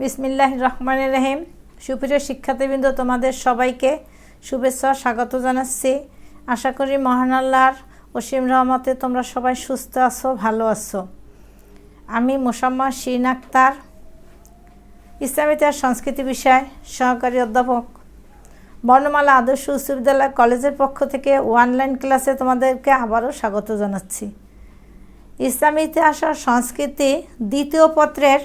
বিসমিল্লাহ রহমান রহিম। সুপ্রিয় শিক্ষার্থীবৃন্দ, তোমাদের সবাইকে শুভেচ্ছা, স্বাগত জানাচ্ছি। আশা করি মহান আল্লাহর অসীম রহমতে তোমরা সবাই সুস্থ আছো, ভালো আছো। আমি মোসাম্মদ শিন আক্তার, ইসলাম ইতিহাস সংস্কৃতি বিষয় সহকারী অধ্যাপক। বর্ণমালা আদর্শ উচ্চ বিদ্যালয় কলেজের পক্ষ থেকে অনলাইন ক্লাসে তোমাদেরকে আবারও স্বাগত জানাচ্ছি। ইসলামী ইতিহাস ও সংস্কৃতি দ্বিতীয় পত্রের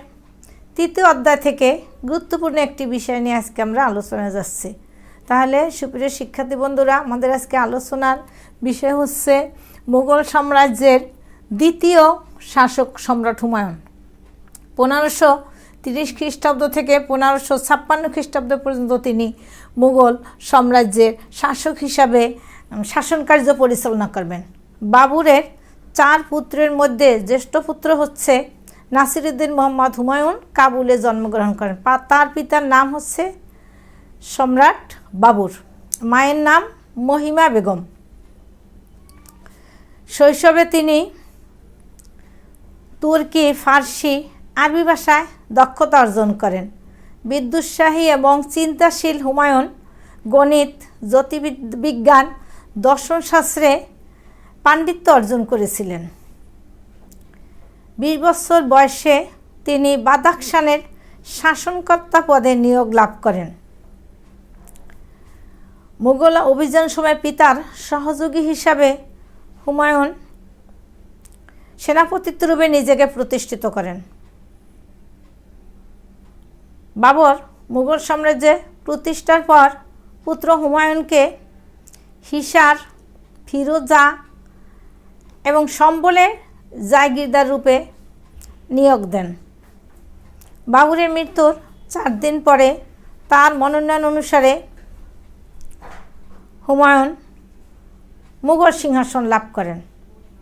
তৃতীয় অধ্যায় থেকে গুরুত্বপূর্ণ একটি বিষয় নিয়ে আজকে আমরা আলোচনায় যাচ্ছি। তাহলে সুপ্রিয় শিক্ষার্থী বন্ধুরা, আমাদের আজকে আলোচনার বিষয় হচ্ছে মুঘল সাম্রাজ্যের দ্বিতীয় শাসক সম্রাট হুমায়ুন। পনেরোশো তিরিশ খ্রিস্টাব্দ থেকে পনেরোশো ছাপ্পান্ন খ্রিস্টাব্দ পর্যন্ত তিনি মুঘল সাম্রাজ্যের শাসক হিসাবে শাসন কার্য পরিচালনা করবেন। বাবুরের চার পুত্রের মধ্যে জ্যেষ্ঠ পুত্র হচ্ছে নাসিরুদ্দিন মোহাম্মদ হুমায়ুন কাবুলে জন্মগ্রহণ করেন। তার পিতার নাম হচ্ছে সম্রাট বাবুর। মায়ের নাম মহিমা বেগম। শৈশবে তিনি তুর্কি, ফার্সি, আরবি ভাষায় দক্ষতা অর্জন করেন। বিদ্যুৎসাহী এবং চিন্তাশীল হুমায়ুন গণিত জ্যোতির্বিজ্ঞান দর্শনশাস্ত্রে পাণ্ডিত্য অর্জন করেছিলেন। বিশ বছর বয়সে তিনি বাদাকশানের শাসনকর্তা পদে নিয়োগ লাভ করেন। মুঘল অভিযান সময় পিতার সহযোগী হিসাবে হুমায়ুন সেনাপতিত্ব রূপে নিজেকে প্রতিষ্ঠিত করেন। বাবর মুঘল সাম্রাজ্যে প্রতিষ্ঠার পর পুত্র হুমায়ুনকে হিসার, ফিরোজা এবং সম্বলে জাগিরদার রূপে নিয়োগ দেন। বাবুরের মৃত্যুর চার দিন পরে তার মনোনয়ন অনুসারে হুমায়ুন মুঘল সিংহাসন লাভ করেন।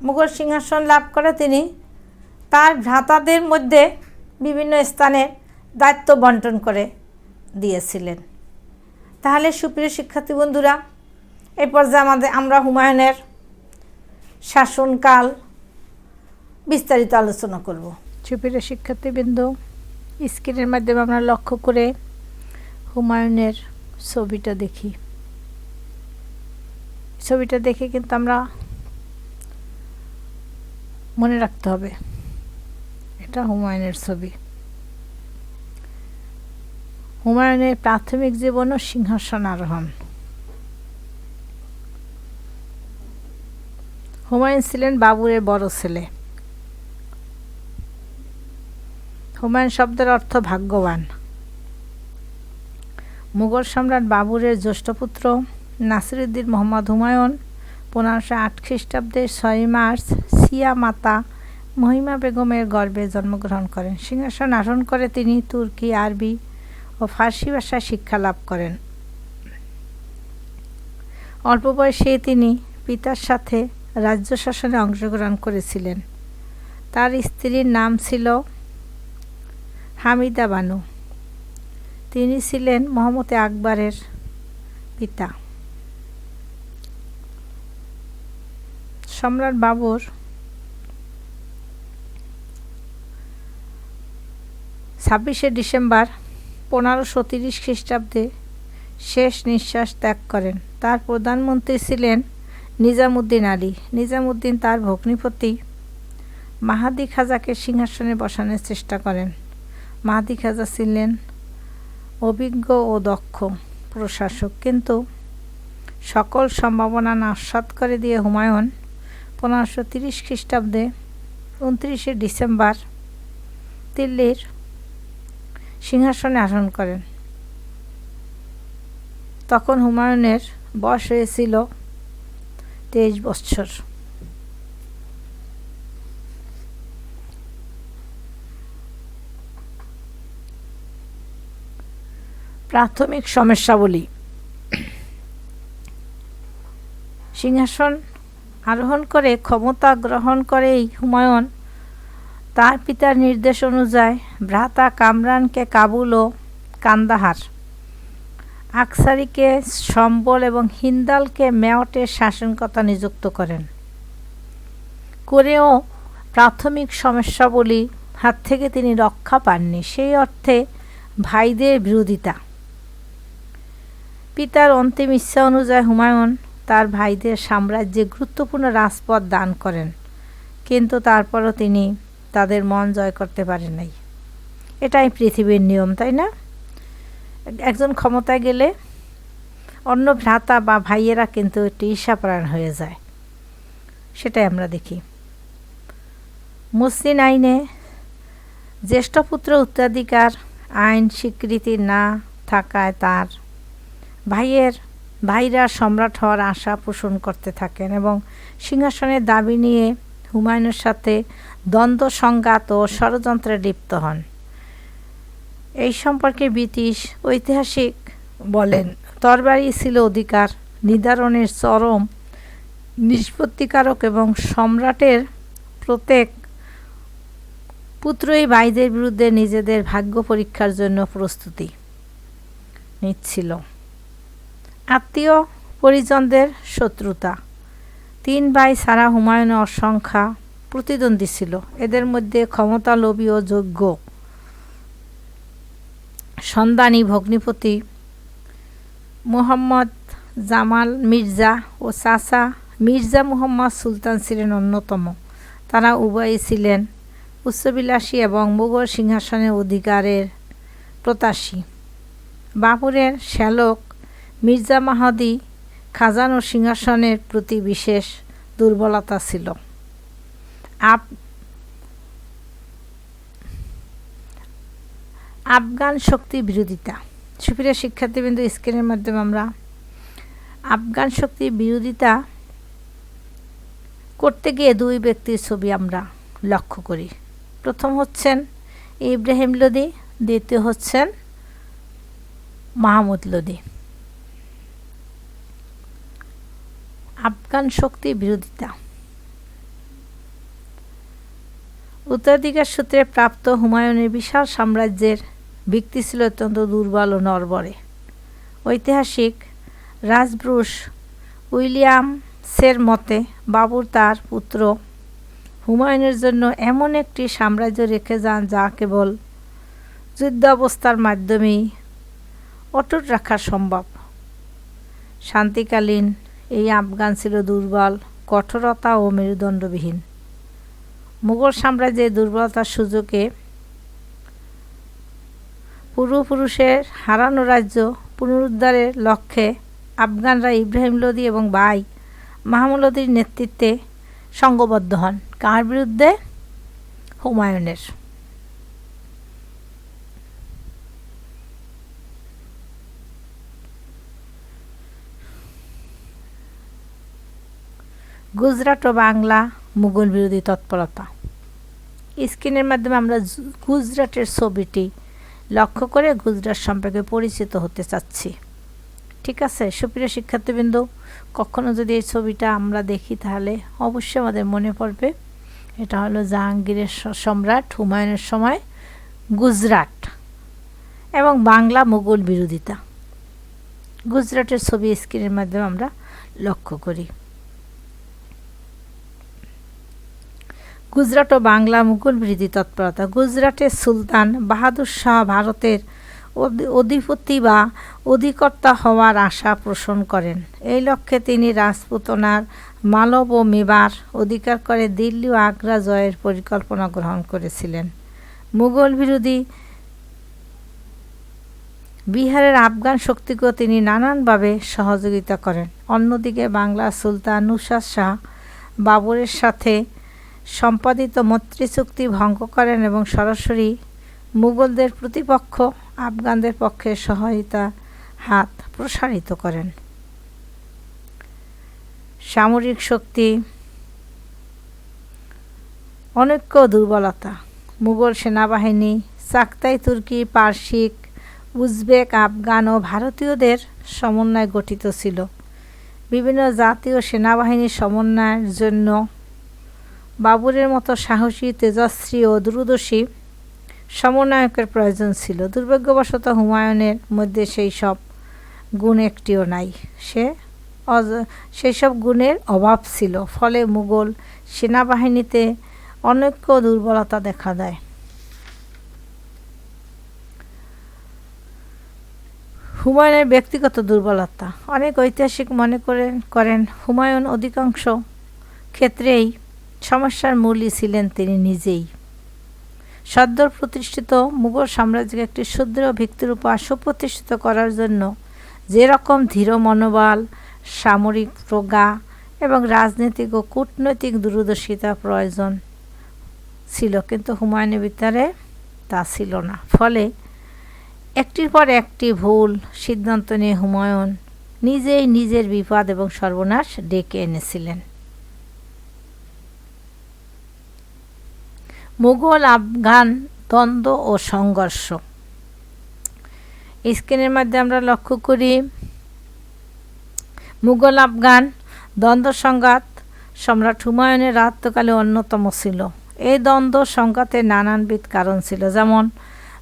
মুঘল সিংহাসন লাভ করে তিনি তার ভ্রাতাদের মধ্যে বিভিন্ন স্থানে দায়িত্ব বন্টন করে দিয়েছিলেন। তাহলে সুপ্রিয় শিক্ষার্থী বন্ধুরা এই পর্যায়ে আমাদের আমরা হুমায়ুনের শাসনকাল বিস্তারিত আলোচনা করব। সুপ্রিয় শিক্ষার্থীবৃন্দ, স্ক্রিনের মাধ্যমে আমরা লক্ষ্য করে হুমায়ুনের ছবিটা দেখি। ছবিটা দেখে কিন্তু আমরা মনে রাখতে হবে, এটা হুমায়ুনের ছবি। হুমায়ুনের প্রাথমিক জীবন ও সিংহাসন আরোহণ। হুমায়ুন ছিলেন বাবুরের বড় ছেলে। হুমায়ুন শব্দের অর্থ ভাগ্যবান। মুঘল সম্রাট বাবুরের জ্যেষ্ঠ পুত্র নাসিরুদ্দিন মোহাম্মদ হুমায়ুন পনেরোশো আট খ্রিস্টাব্দের ছয় মার্চ সিয়া মাতা মহিমা বেগমের গর্ভে জন্মগ্রহণ করেন। সিংহাসন আসন করে তিনি তুর্কি, আরবি ও ফার্সি ভাষায় শিক্ষা লাভ করেন। অল্প বয়সে তিনি পিতার সাথে রাজ্য শাসনে অংশগ্রহণ করেছিলেন। তার স্ত্রীর নাম ছিল হামিদা বানু। তিনি ছিলেন মোহাম্মদ আকবরের পিতা। সম্রাট বাবর ছাব্বিশে ডিসেম্বর পনেরোশো তিরিশ খ্রিস্টাব্দে শেষ নিঃশ্বাস ত্যাগ করেন। তার প্রধানমন্ত্রী ছিলেন নিজামুদ্দিন আলী। নিজামুদ্দিন তার ভগ্নিপতি মাহাদি খাজাকে সিংহাসনে বসানোর চেষ্টা করেন। মাহাদি খাজা ছিলেন অভিজ্ঞ ও দক্ষ প্রশাসক। কিন্তু সকল সম্ভাবনা নাস্বাদ করে দিয়ে হুমায়ুন পনেরোশো তিরিশ খ্রিস্টাব্দে উনত্রিশে ডিসেম্বর দিল্লির সিংহাসনে আসন করেন। তখন হুমায়ুনের বয়স হয়েছিল তেইশ বৎসর প্রাথমিক সমস্যাবলী। সিংহাসন আরোহণ করে, ক্ষমতা গ্রহণ করেই হুমায়ুন। তার পিতার নির্দেশ অনুযায়ী ভ্রাতা কামরানকে কাবুল ও কান্দাহার। আকসারিকে সম্বল এবং হিন্দালকে মেয়টের শাসনকর্তা নিযুক্ত করেন। করেও প্রাথমিক সমস্যাবলী হাত থেকে তিনি রক্ষা পাননি। সেই অর্থে ভাইদের বিরোধিতা। পিতার অন্তিম ইচ্ছা অনুযায়ী হুমায়ুন তার ভাইদের সাম্রাজ্যে গুরুত্বপূর্ণ রাজপথ দান করেন, কিন্তু তারপরও তিনি তাদের মন জয় করতে পারেন নাই। এটাই পৃথিবীর নিয়ম, তাই না? একজন ক্ষমতায় গেলে অন্য ভ্রাতা বা ভাইয়েরা কিন্তু একটি ঈর্ষাপরায়ণ হয়ে যায়। সেটাই আমরা দেখি। মুসলিম আইনে জ্যেষ্ঠ পুত্র উত্তরাধিকার আইন স্বীকৃতি না থাকায় তার ভাইয়ের, ভাইরা সম্রাট হওয়ার আশা পোষণ করতে থাকেন এবং সিংহাসনের দাবি নিয়ে হুমায়ুনের সাথে দ্বন্দ্ব, সংঘাত ও ষড়যন্ত্রে লিপ্ত হন। এই সম্পর্কে ব্রিটিশ ঐতিহাসিক বলেন, তরবারি ছিল অধিকার নির্ধারণের চরম, নিষ্পত্তিকারক এবং সম্রাটের প্রত্যেক পুত্রই ভাইদের বিরুদ্ধে নিজেদের ভাগ্য পরীক্ষার জন্য প্রস্তুতি নিচ্ছিল। আত্মীয় পরিজনদের শত্রুতা। তিন ভাই ছাড়া হুমায়ুনের অসংখ্যা প্রতিদ্বন্দ্বী ছিল। এদের মধ্যে ক্ষমতালোভী ও যোগ্য সন্ধানী ভগ্নিপতি মোহাম্মদ জামাল মির্জা ও চাচা মির্জা মুহাম্মদ সুলতান ছিলেন অন্যতম। তারা উভয়ই ছিলেন উচ্চবিলাসী এবং মুঘল সিংহাসনের অধিকারের প্রত্যাশী। বাপুরের শ্যালক মির্জা মাহাদি খাজানো সিংহাসনের প্রতি বিশেষ দুর্বলতা ছিল। আপ আফগান শক্তি বিরোধিতা। সুপ্রিয় শিক্ষার্থীবৃন্দ, স্ক্রিনের মাধ্যমে আমরা আফগান শক্তির বিরোধিতা করতে গিয়ে দুই ব্যক্তির ছবি আমরা লক্ষ্য করি। প্রথম হচ্ছেন ইব্রাহিম লোদি, দ্বিতীয় হচ্ছেন মাহমুদ লোদি। আফগান শক্তি বিরোধিতা। উত্তরাধিকার সূত্রে প্রাপ্ত হুমায়ুনের বিশাল সাম্রাজ্যের ভিত্তি ছিল অত্যন্ত দুর্বল ও নরবরে ঐতিহাসিক রাজব্রুশ উইলিয়ামসের মতে বাবুর তার পুত্র হুমায়ুনের জন্য এমন একটি সাম্রাজ্য রেখে যান যা কেবল যুদ্ধ অবস্থার মাধ্যমেই অটুট রাখা সম্ভব। শান্তিকালীন এই আফগান ছিল দুর্বল, কঠোরতা ও মেরুদণ্ডবিহীন। মুঘল সাম্রাজ্যের দুর্বলতার সুযোগে পূর্বপুরুষের হারানো রাজ্য পুনরুদ্ধারের লক্ষ্যে আফগানরা ইব্রাহিম লোদি এবং ভাই মাহমুলদির নেতৃত্বে সংঘবদ্ধ হন। কার বিরুদ্ধে? হুমায়ুনের। গুজরাট ও বাংলা মুঘল বিরোধী তৎপরতা। স্ক্রিনের মাধ্যমে আমরা গুজরাটের ছবিটি লক্ষ্য করে গুজরাট সম্পর্কে পরিচিত হতে চাচ্ছি। ঠিক আছে? সুপ্রিয় শিক্ষার্থীবৃন্দ, কখনো যদি এই ছবিটা আমরা দেখি তাহলে অবশ্যই আমাদের মনে পড়বে, এটা হলো জাহাঙ্গীরের সম্রাট হুমায়ুনের সময় গুজরাট এবং বাংলা মুঘল বিরোধিতা। গুজরাটের ছবি স্ক্রিনের মাধ্যমে আমরা লক্ষ্য করি। গুজরাট ও বাংলা মুঘল বিরোধী তৎপরতা। গুজরাটের সুলতান বাহাদুর শাহ ভারতের অধিপতি বা অধিকর্তা হওয়ার আশা পোষণ করেন। এই লক্ষ্যে তিনি রাজপুতনার মালব ও মেবার অধিকার করে দিল্লি ও আগ্রা জয়ের পরিকল্পনা গ্রহণ করেছিলেন। মুঘল বিরোধী বিহারের আফগান শক্তিকেও তিনি নানানভাবে সহযোগিতা করেন। অন্যদিকে বাংলার সুলতান নুসাদ শাহ বাবরের সাথে সম্পাদিত মৈত্রী চুক্তি ভঙ্গ করেন এবং সরাসরি মুঘলদের প্রতিপক্ষ, আফগানদের পক্ষে সহায়তা হাত প্রসারিত করেন। সামরিক শক্তি, অনৈক্য দুর্বলতা, মুঘল সেনাবাহিনী চাকতাই তুর্কি পার্শিক উজবেক, আফগান ও ভারতীয়দের সমন্বয় গঠিত ছিল। বিভিন্ন জাতীয় সেনাবাহিনীর সমন্বয়ের জন্য বাবুরের মতো সাহসী তেজস্বী ও দূরদর্শী সমন্বয়কের প্রয়োজন ছিল। দুর্ভাগ্যবশত হুমায়ুনের মধ্যে সেই সব গুণ একটিও নাই। সে সেই সব গুণের অভাব ছিল। ফলে মুঘল সেনাবাহিনীতে অনৈক্য দুর্বলতা দেখা দেয়। হুমায়ুনের ব্যক্তিগত দুর্বলতা। অনেক ঐতিহাসিক মনে করেন করেন হুমায়ুন অধিকাংশ ক্ষেত্রেই সমস্যার মূলই ছিলেন তিনি নিজেই। সদ্য প্রতিষ্ঠিত মুঘল সাম্রাজ্যকে একটি সুদৃঢ় ভিত্তির উপর সুপ্রতিষ্ঠিত করার জন্য যেরকম ধীর মনোবল, সামরিক প্রজ্ঞা এবং রাজনৈতিক ও কূটনৈতিক দূরদর্শিতা প্রয়োজন ছিল, কিন্তু হুমায়ুনের ভিতরে তা ছিল না। ফলে একটির পর একটি ভুল সিদ্ধান্ত নিয়ে হুমায়ুন নিজেই নিজের বিপদ এবং সর্বনাশ ডেকে এনেছিলেন। মুঘল, আফগান, দ্বন্দ্ব ও সংঘর্ষ। স্ক্রিনের মধ্যে আমরা লক্ষ্য করি, মুঘল, আফগান, দ্বন্দ্ব, সংঘাত, সম্রাট হুমায়ুনের রাজত্বকালে অন্যতম ছিল। এই দ্বন্দ্ব সংঘাতের নানানবিধ কারণ ছিল। যেমন,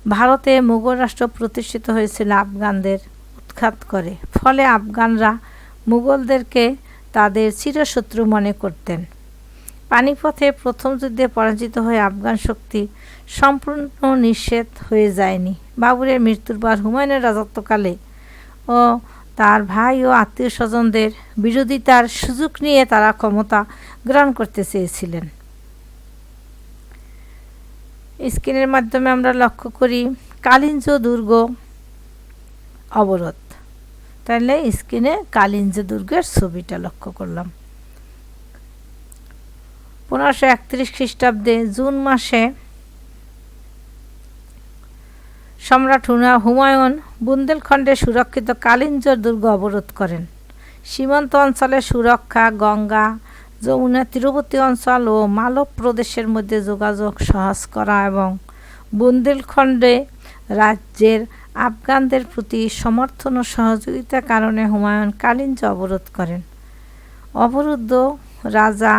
ভারতে মুঘল রাষ্ট্র প্রতিষ্ঠিত হয়েছিল আফগানদের উৎখাত করে। ফলে আফগানরা মুঘলদেরকে তাদের চিরশত্রু মনে করতেন। পানিপথে প্রথম যুদ্ধে পরাজিত হয়ে আফগান শক্তি সম্পূর্ণ নিষেধ হয়ে যায়নি। বাবুরের মৃত্যুর পর হুমায়ুনের রাজত্বকালে ও তার ভাই ও আত্মীয় স্বজনদের বিরোধিতার সুযোগ নিয়ে তারা ক্ষমতা গ্রহণ করতে চেয়েছিলেন। স্ক্রিনের মাধ্যমে আমরা লক্ষ্য করি কালিঞ্জ দুর্গ অবরোধ। তাহলে স্ক্রিনে কালিঞ্জ দুর্গের ছবিটা লক্ষ্য করলাম। পনেরোশো একত্রিশ খ্রিস্টাব্দে জুন মাসে সম্রাট হুনা হুমায়ুন বুন্দেলখণ্ডে সুরক্ষিত কালিঞ্জর দুর্গ অবরোধ করেন। সীমান্ত অঞ্চলে সুরক্ষা, গঙ্গা, যমুনা তীরবর্তী অঞ্চল ও মালব প্রদেশের মধ্যে যোগাযোগ সহজ করা এবং বুন্দেলখণ্ডে রাজ্যের আফগানদের প্রতি সমর্থন ও সহযোগিতার কারণে হুমায়ুন কালিঞ্জ অবরোধ করেন। অবরুদ্ধ রাজা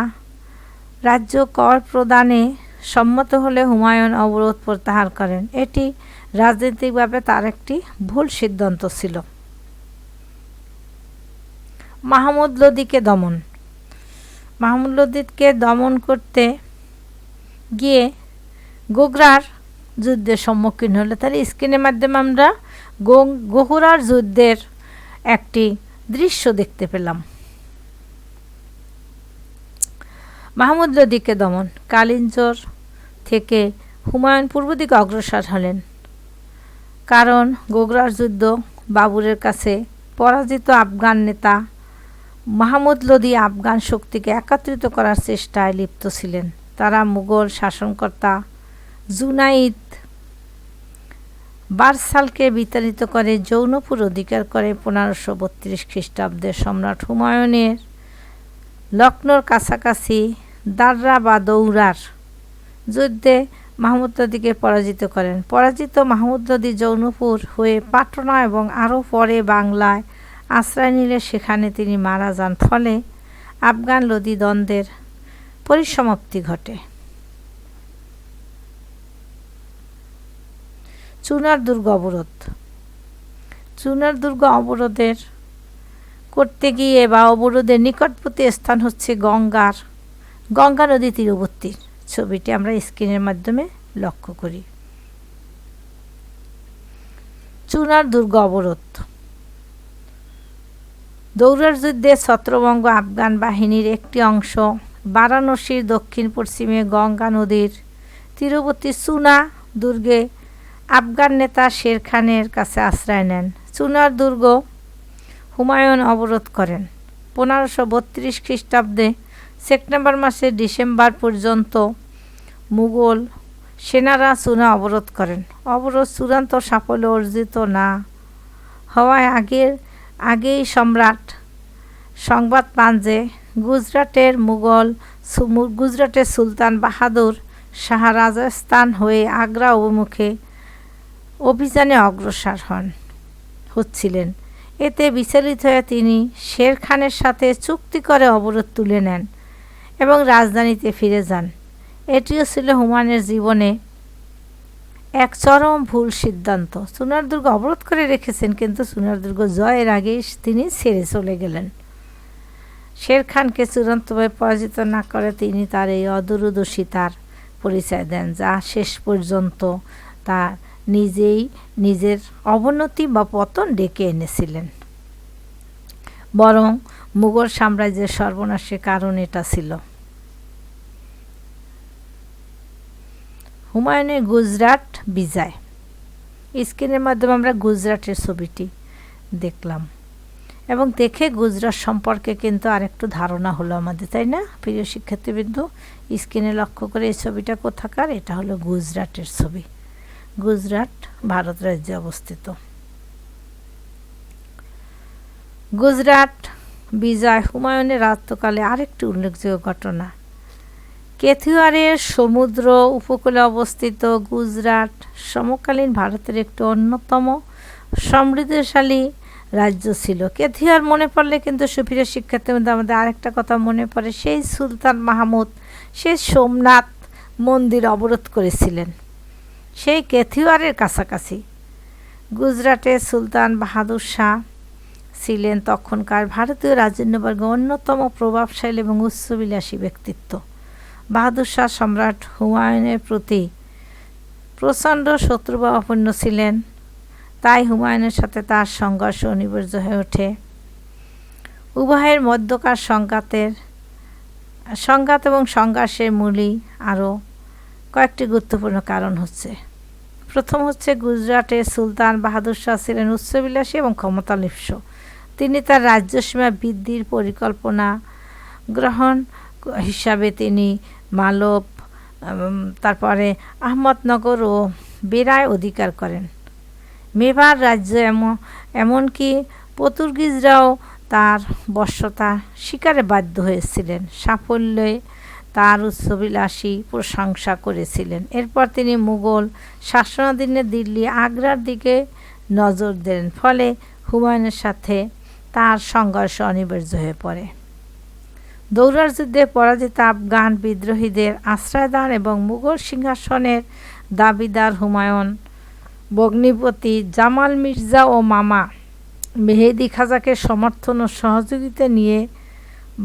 রাজ্য কর প্রদানে সম্মত হলে হুমায়ুন অবরোধ প্রত্যাহার করেন। এটি রাজনৈতিকভাবে তার একটি ভুল সিদ্ধান্ত ছিল। মাহমুদ লোদিকে দমন। মাহমুদ লোদিকে দমন করতে গিয়ে গোগরার যুদ্ধের সম্মুখীন হলো তাহলে স্ক্রিনের মাধ্যমে আমরা গহুরার যুদ্ধের একটি দৃশ্য দেখতে পেলাম। মাহমুদ লোদিকে দমন। কালিঞ্জর থেকে হুমায়ুন পূর্ব দিকে অগ্রসর হলেন। কারণ গোগরার যুদ্ধ বাবুরের কাছে পরাজিত আফগান নেতা মাহমুদ লোদি আফগান শক্তিকে একত্রিত করার চেষ্টায় লিপ্ত ছিলেন। তারা মুঘল শাসনকর্তা জুনাইদ বারসালকে বিতাড়িত করে যৌনপুর অধিকার করে পনেরোশো বত্রিশ খ্রিস্টাব্দে সম্রাট হুমায়ুনের লক্ষ্ণৌর কাছাকাছি দাররা বা দৌড়ার যুদ্ধে মাহমুদ লদিকে পরাজিত করেন। পরাজিত মাহমুদ লদি যৌনপুর হয়ে পাটনা এবং আরও পরে বাংলায় আশ্রয় নিলে সেখানে তিনি মারা যান। ফলে আফগান লদি দ্বন্দ্বের পরিসমাপ্তি ঘটে। চুনার দুর্গ অবরোধ। চুনার দুর্গ অবরোধের করতে গিয়ে বা অবরোধের নিকটবর্তী স্থান হচ্ছে গঙ্গার গঙ্গা নদী তীরবর্তী। ছবিটি আমরা স্ক্রিনের মাধ্যমে লক্ষ্য করি। চুনার দুর্গ অবরোধ। দৌড়ার যুদ্ধে ছত্রবঙ্গ আফগান বাহিনীর একটি অংশ বারাণসীর দক্ষিণ পশ্চিমে গঙ্গা নদীর তীরবর্তী চুনা দুর্গে আফগান নেতা শের খানের কাছে আশ্রয় নেন। চুনার দুর্গ হুমায়ুন অবরোধ করেন। পনেরোশো বত্রিশ খ্রিস্টাব্দে সেপ্টেম্বর মাসে ডিসেম্বর পর্যন্ত মুঘল সেনারা চুনা অবরোধ করেন। অবরোধ চূড়ান্ত সাফল্য অর্জিত না হওয়ায় আগের, আগেই সম্রাট সংবাদ পান যে গুজরাটের মুঘল গুজরাটের সুলতান বাহাদুর শাহ রাজস্থান হয়ে আগ্রা অভিমুখে অভিযানে অগ্রসর হন, হচ্ছিলেন। এতে বিচলিত হয়ে তিনি শের খানের সাথে চুক্তি করে অবরোধ তুলে নেন। এবং রাজধানীতে ফিরে যান। এটিও ছিল হুমায়ুনের জীবনে এক চরম ভুল সিদ্ধান্ত। সোনার দুর্গ অবরোধ করে রেখেছেন, কিন্তু সোনার দুর্গ জয়ের আগেই তিনি ছেড়ে চলে গেলেন। শের খানকে চূড়ান্তভাবে পরাজিত না করে তিনি তার এই অদূরদর্শিতার পরিচয় দেন, যা শেষ পর্যন্ত তার নিজেই নিজের অবনতি বা পতন ডেকে এনেছিলেন। বরং মুঘল সাম্রাজ্যের সর্বনাশের কারণ এটা ছিল। হুমায়ুনের গুজরাট বিজয়। স্ক্রিনের মাধ্যমে আমরা গুজরাটের ছবিটি দেখলাম। এবং দেখে গুজরাট সম্পর্কে কিন্তু আরেকটু ধারণা হলো আমাদের, তাই না? প্রিয় শিক্ষার্থীবৃন্দ, স্ক্রিনে লক্ষ্য করে এই ছবিটা কোথাকার? এটা হলো গুজরাটের ছবি। গুজরাট, ভারত রাজ্যে অবস্থিত। গুজরাট বিজয় হুমায়ুনের রাজত্বকালে আরেকটি উল্লেখযোগ্য ঘটনা। কেথুয়ারের সমুদ্র উপকূলে অবস্থিত গুজরাট সমকালীন ভারতের একটি অন্যতম সমৃদ্ধশালী রাজ্য ছিল। কেথিয়ার মনে পড়লে কিন্তু সুপ্রিয় শিক্ষার্থীর মধ্যে আমাদের আরেকটা কথা মনে পড়ে, সেই সুলতান মাহমুদ সে সোমনাথ মন্দির অবরোধ করেছিলেন। সেই কেথিওয়ারের কাছাকাছি। গুজরাটের সুলতান বাহাদুর শাহ ছিলেন তখনকার ভারতীয় রাজন্যবর্গের অন্যতম প্রভাবশালী এবং উচ্চবিলাসী ব্যক্তিত্ব। বাহাদুর শাহ সম্রাট হুমায়ুনের প্রতি প্রচণ্ড শত্রুভাবাপন্ন ছিলেন। তাই হুমায়ুনের সাথে তার সংঘর্ষ অনিবার্য হয়ে ওঠে। উভয়ের মধ্যকার সংঘাতের, সংঘাত এবং সংঘর্ষের মূলই আরও কয়েকটি গুরুত্বপূর্ণ কারণ হচ্ছে। প্রথম হচ্ছে গুজরাটের সুলতান বাহাদুর শাহ ছিলেন উচ্চবিলাসী এবং ক্ষমতালিপ্স তিনি তার রাজ্যসীমা বৃদ্ধির পরিকল্পনা গ্রহণ হিসাবে তিনি মালব তারপরে আহমদনগর ও বেরায় অধিকার করেন। মেবার রাজ্য এমন, এমনকি পর্তুগিজরাও তার বর্ষতা শিকারে বাধ্য হয়েছিলেন। সাফল্যে তার উচ্চবিলাসী প্রশংসা করেছিলেন। এরপর তিনি মুঘল শাসনাধীনে দিল্লি আগ্রার দিকে নজর দেন। ফলে হুমায়ুনের সাথে তার সংঘর্ষ অনিবার্য হয়ে পড়ে। দৌড়ার যুদ্ধে পরাজিত আফগান বিদ্রোহীদের আশ্রয়দান এবং মুঘল সিংহাসনের দাবিদার হুমায়ুন বগ্নিপতি জামাল মির্জা ও মামা মেহেদি খাজাকে সমর্থন ও সহযোগিতা নিয়ে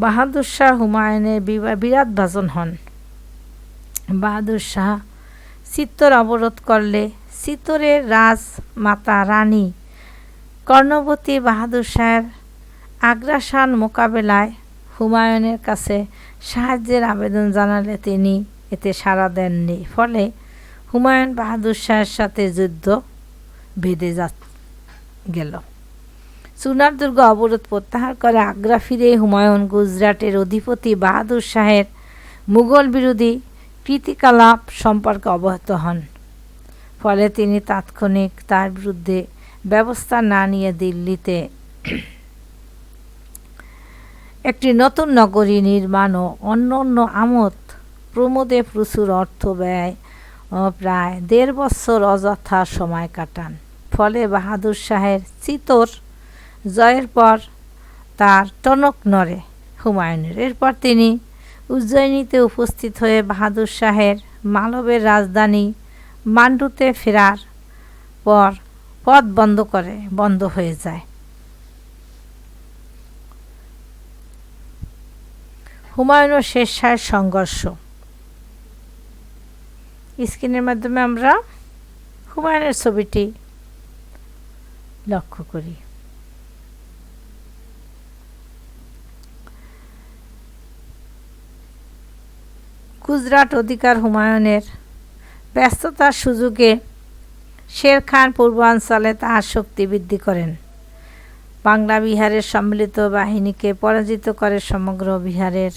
বাহাদুর শাহ হুমায়ুনের বিরাট ভাজন হন। বাহাদুর শাহ চিত্তর অবরোধ করলে চিত্তরের রাজ মাতা রানী কর্ণবতী বাহাদুর শাহের আগ্রাসান মোকাবেলায় হুমায়ুনের কাছে সাহায্যের আবেদন জানালে তিনি এতে সাড়া দেননি। ফলে হুমায়ুন বাহাদুর শাহের সাথে যুদ্ধ বেঁধে যা গেল। সুনার দুর্গ অবরোধ প্রত্যাহার করে আগ্রা ফিরে হুমায়ুন গুজরাটের অধিপতি বাহাদুর শাহের মুঘল বিরোধী প্রীতিকালাপ সম্পর্কে অবহিত হন। ফলে তিনি তাৎক্ষণিক তার বিরুদ্ধে ব্যবস্থা না নিয়ে দিল্লিতে একটি নতুন নগরী নির্মাণ ও অন্য অন্য আমোদ প্রমোদে প্রচুর অর্থ ব্যয়, ও প্রায় দেড় বছর অযথা সময় কাটান। ফলে বাহাদুর শাহের চিতর জয়ের পর তার টনক নড়ে হুমায়ুনের। এরপর তিনি উজ্জয়িনীতে উপস্থিত হয়ে বাহাদুর শাহের মালবের রাজধানী মান্ডুতে ফেরার পর পথ বন্ধ করে, বন্ধ হয়ে যায়। হুমায়ুন ও শেষ শাহের সংঘর্ষ। স্ক্রিনের মাধ্যমে আমরা হুমায়ুনের ছবিটি লক্ষ্য করি। গুজরাট অধিকার হুমায়ুনের ব্যস্ততার সুযোগে শের খান পূর্বাঞ্চলে তাহার শক্তি বৃদ্ধি করেন। বাংলা বিহারের সম্মিলিত বাহিনীকে পরাজিত করে সমগ্র বিহারের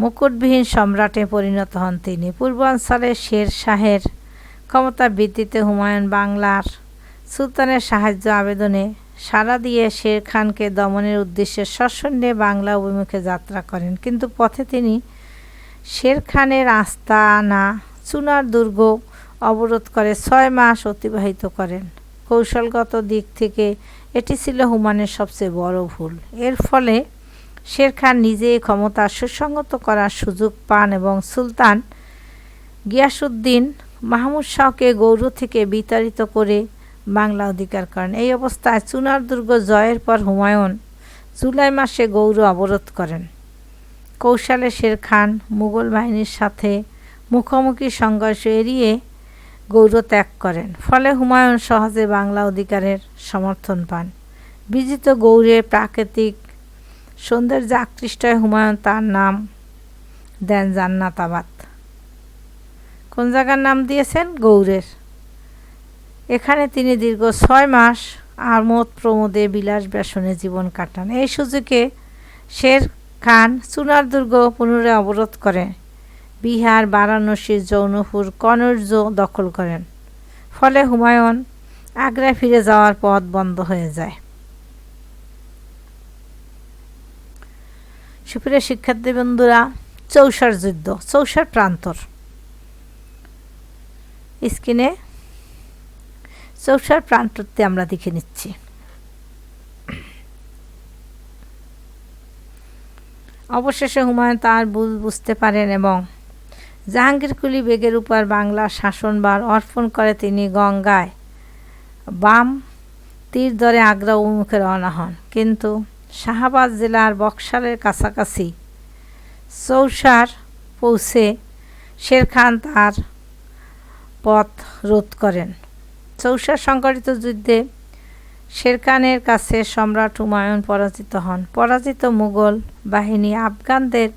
মুকুটবিহীন সম্রাটে পরিণত হন তিনি। পূর্বাঞ্চলে শের শাহের ক্ষমতা বৃদ্ধিতে হুমায়ুন বাংলার সুলতানের সাহায্য আবেদনে সাড়া দিয়ে শের খানকে দমনের উদ্দেশ্যে সশন্যে বাংলা অভিমুখে যাত্রা করেন। কিন্তু পথে তিনি শের খানের আস্তানা চুনার দুর্গ অবরোধ করে ছয় মাস অতিবাহিত করেন। কৌশলগত দিক থেকে এটি ছিল হুমানের সবচেয়ে বড় ভুল। এর ফলে শের খান নিজে ক্ষমতা সুসংগত করার সুযোগ পান এবং সুলতান গিয়াসুদ্দিন মাহমুদ শাহকে গৌর থেকে বিতাড়িত করে বাংলা অধিকার করেন। এই অবস্থায় চুনার দুর্গ জয়ের পর হুমায়ুন জুলাই মাসে গৌর অবরোধ করেন। কৌশলে শের খান মুঘল বাহিনীর সাথে মুখোমুখি সংঘর্ষ এড়িয়ে গৌর ত্যাগ করেন। ফলে হুমায়ুন সহজে বাংলা অধিকারের সমর্থন পান। বিজিত গৌরের প্রাকৃতিক সৌন্দর্যে আকৃষ্ট হয়ে হুমায়ুন তার নাম দেন জান্নাতাবাদ। কোন জায়গার নাম দিয়েছেন? গৌরের এখানে তিনি দীর্ঘ ছয় মাস আমোদ প্রমোদে বিলাস ব্যসনে জীবন কাটান। এই সুযোগে শের খান চুনার দুর্গ পুনরায় অবরোধ করে বিহার বারাণসীর জৌনপুর কনৌর্য দখল করেন। ফলে হুমায়ুন আগ্রায় ফিরে যাওয়ার পথ বন্ধ হয়ে যায়। সুপ্রিয় শিক্ষার্থী বন্ধুরা, চৌসার যুদ্ধ, চৌসার প্রান্তর। স্ক্রিনে চৌসার প্রান্তরটি আমরা দেখে নিচ্ছি। অবশেষে হুমায়ুন তার ভুল বুঝতে পারেন এবং জাহাঙ্গীর কুলি বেগের উপর বাংলা শাসনবার অর্পণ করে তিনি গঙ্গায়। বাম তীর ধরে আগ্রা অভিমুখে রওনা হন। কিন্তু শাহাবাদ জেলার বক্সারের কাছাকাছি চৌসার পৌঁছে শের খান তার পথ রোধ করেন। চৌসার সংগঠিত যুদ্ধে শেরখানের কাছে সম্রাট হুমায়ুন পরাজিত হন। পরাজিত মুঘল বাহিনী আফগানদের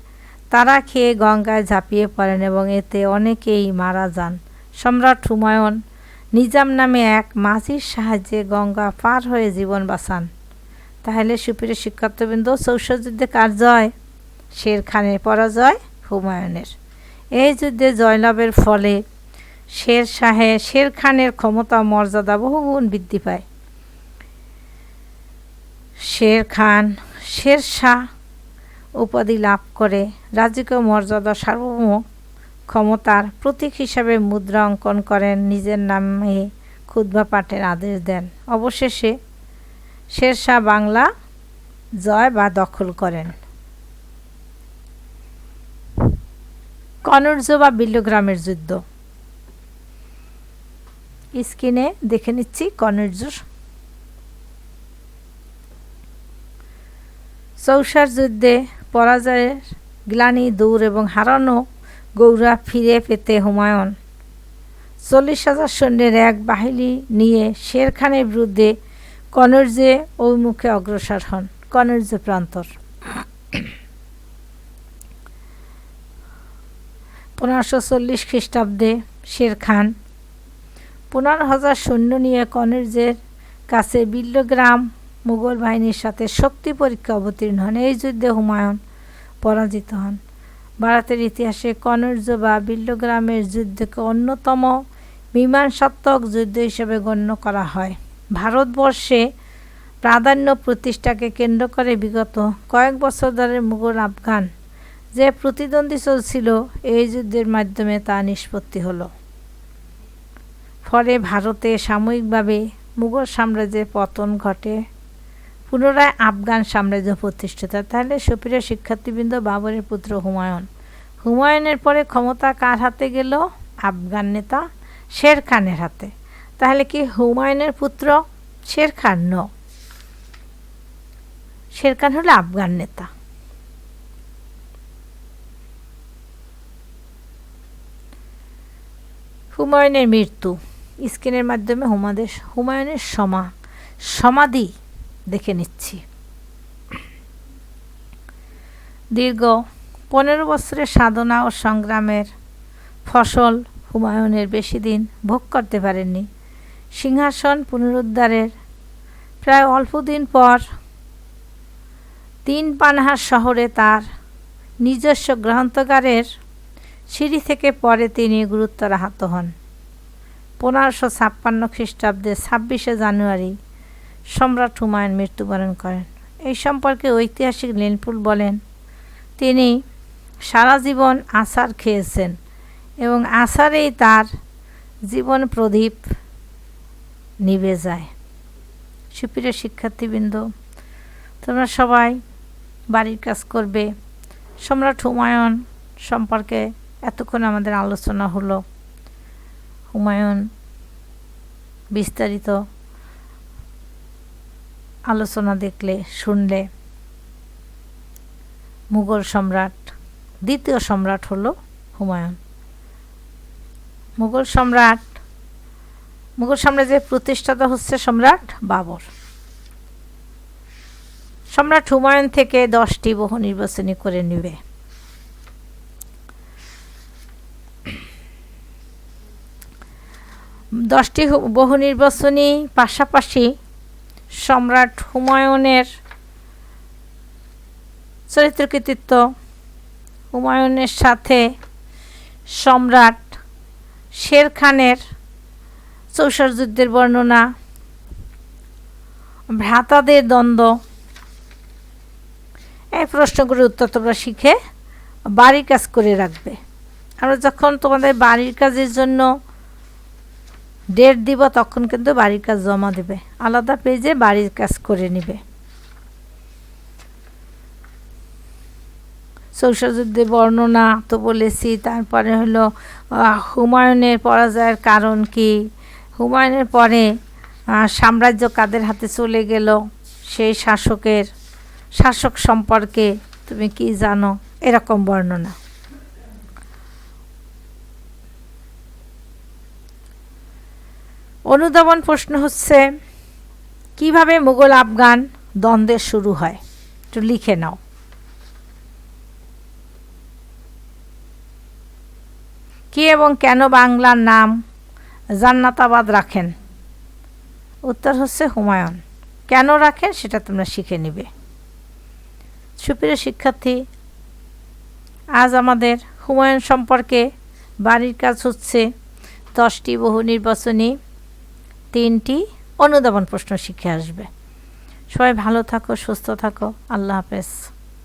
তারা খেয়ে গঙ্গায় ঝাঁপিয়ে পড়েন এবং এতে অনেকেই মারা যান। সম্রাট হুমায়ুন নিজাম নামে এক মাঝির সাহায্যে গঙ্গা পার হয়ে জীবন বাঁচান। তাহলে সুপ্রিয় শিক্ষার্থবৃন্দ চৌষা যুদ্ধে কার জয়? শের খানের পরাজয় হুমায়ুনের। এই যুদ্ধে জয়লাভের ফলে শের শাহে, শের খানের ক্ষমতা মর্যাদা বহুগুণ বৃদ্ধি পায়। শের খান, শের শাহ উপাধি লাভ করে। রাজকীয় মর্যাদা সার্বভৌম ক্ষমতার প্রতীক হিসাবে মুদ্রা অঙ্কন করেন। নিজের নামে খুদ্া পাঠের আদেশ দেন। অবশেষে শেরশাহ বাংলা জয় বা দখল করেন। কনর্য বা বিল্লগ্রামের যুদ্ধ। স্ক্রিনে দেখে নিচ্ছি কনর্য চৌসার যুদ্ধে পরাজয়ের গ্লানি দূর এবং হারানো গৌরা ফিরে পেতে হুমায়ুন। চল্লিশ হাজার সৈন্যের এক বাহিনী নিয়ে শের খানের বিরুদ্ধে কনর্জে অভিমুখে অগ্রসর হন কনর্জ প্রান্তর। পনেরোশো চল্লিশ খ্রিস্টাব্দে শের খান পনেরো হাজার সৈন্য নিয়ে কনর্জের কাছে বিল্লগ্রাম মুঘল বাহিনীর সাথে শক্তি পরীক্ষা অবতীর্ণ হন। এই যুদ্ধে হুমায়ুন পরাজিত হন। ভারতের ইতিহাসে কনর্জ বা বিল্লগ্রামের যুদ্ধকে অন্যতম মীমাংসাত্মক যুদ্ধ হিসেবে গণ্য করা হয়। ভারতবর্ষে প্রাধান্য প্রতিষ্ঠাকে কেন্দ্র করে বিগত কয়েক বছর ধরে মুঘল আফগান যে প্রতিদ্বন্দ্বী চলছিল, এই যুদ্ধের মাধ্যমে তা নিষ্পত্তি হলো। ফলে ভারতে সাময়িকভাবে মুঘল সাম্রাজ্যের পতন ঘটে। পুনরায় আফগান সাম্রাজ্য প্রতিষ্ঠিত। তাহলে সুপ্রিয় শিক্ষার্থীবৃন্দ, বাবরের পুত্র হুমায়ুন। হুমায়ুনের পরে ক্ষমতা কার হাতে গেল? আফগান নেতা শের খানের হাতে। তাহলে কি হুমায়ুনের পুত্র শের খান? ন। শের খান হলো আফগান নেতা। হুমায়ুনের মৃত্যু। স্ক্রিনের মাধ্যমে হুমাদের হুমায়ুনের সমা সমাধি দেখে নিচ্ছি। দীর্ঘ পনেরো বছরের সাধনা ও সংগ্রামের ফসল হুমায়ুনের বেশি দিন ভোগ করতে পারেননি। সিংহাসন পুনরুদ্ধারের প্রায় অল্প দিন পর তিন পানহার শহরে তার নিজস্ব গ্রন্থগারের সিঁড়ি থেকে পরে তিনি গুরুত্ব আহত হন। পনেরোশো ছাপ্পান্ন খ্রিস্টাব্দে ছাব্বিশে জানুয়ারি সম্রাট হুমায়ুন মৃত্যুবরণ করেন। এই সম্পর্কে ঐতিহাসিক লিনপুল বলেন, তিনি সারা জীবন আচার খেয়েছেন এবং আচারেই তার জীবন প্রদীপ নিভে যায়। সুপ্রিয় শিক্ষার্থীবৃন্দ, তোমরা সবাই বাড়ির কাজ করবে। সম্রাট হুমায়ুন সম্পর্কে এতক্ষণ আমাদের আলোচনা হলো। হুমায়ুন বিস্তারিত আলোচনা দেখলে, শুনলে। মুঘল সম্রাট, দ্বিতীয় সম্রাট হলো হুমায়ুন। মুঘল সম্রাট, মুঘল সাম্রাজ্যের প্রতিষ্ঠাতা হচ্ছে সম্রাট বাবর। সম্রাট হুমায়ুন থেকে দশটি বহু নির্বাচনী করে নিবে। দশটি বহু নির্বাচনী পাশাপাশি সম্রাট হুমায়ুনের চরিত্র কৃতিত্ব। হুমায়ুনের সাথে সম্রাট শের খানের চৌসার যুদ্ধের বর্ণনা। ভ্রাতাদের দ্বন্দ্ব। এই প্রশ্নগুলোর উত্তর তোমরা শিখে বাড়ির কাজ করে রাখবে। আমরা যখন তোমাদের বাড়ির কাজের জন্য ডেট দিব তখন কিন্তু বাড়ির কাজ জমা দেবে। আলাদা পেজে বাড়ির কাজ করে নিবে। যুদ্ধের বর্ণনা তো বলেছি, তারপরে হলো হুমায়ুনের পরাজয়ের কারণ কি? হুমায়ুনের পরে সাম্রাজ্য কাদের হাতে চলে গেল? সেই শাসকের, শাসক সম্পর্কে তুমি কি জানো? এরকম বর্ণনা। অনুধাবন প্রশ্ন হচ্ছে, কীভাবে মুঘল আফগান দ্বন্দ্বের শুরু হয়? একটু লিখে নাও। কে এবং কেন বাংলার নাম জান্নাতাবাদ রাখেন? উত্তর হচ্ছে হুমায়ুন। কেন রাখেন সেটা তোমরা শিখে নিবে। সুপ্রিয় শিক্ষার্থী, আজ আমাদের হুমায়ুন সম্পর্কে বাড়ির কাজ হচ্ছে দশটি বহু নির্বাচনী তিনটি অনুধাবন প্রশ্ন শিখে আসবে। সবাই ভালো থাকো সুস্থ থাকো। আল্লাহ হাফেজ।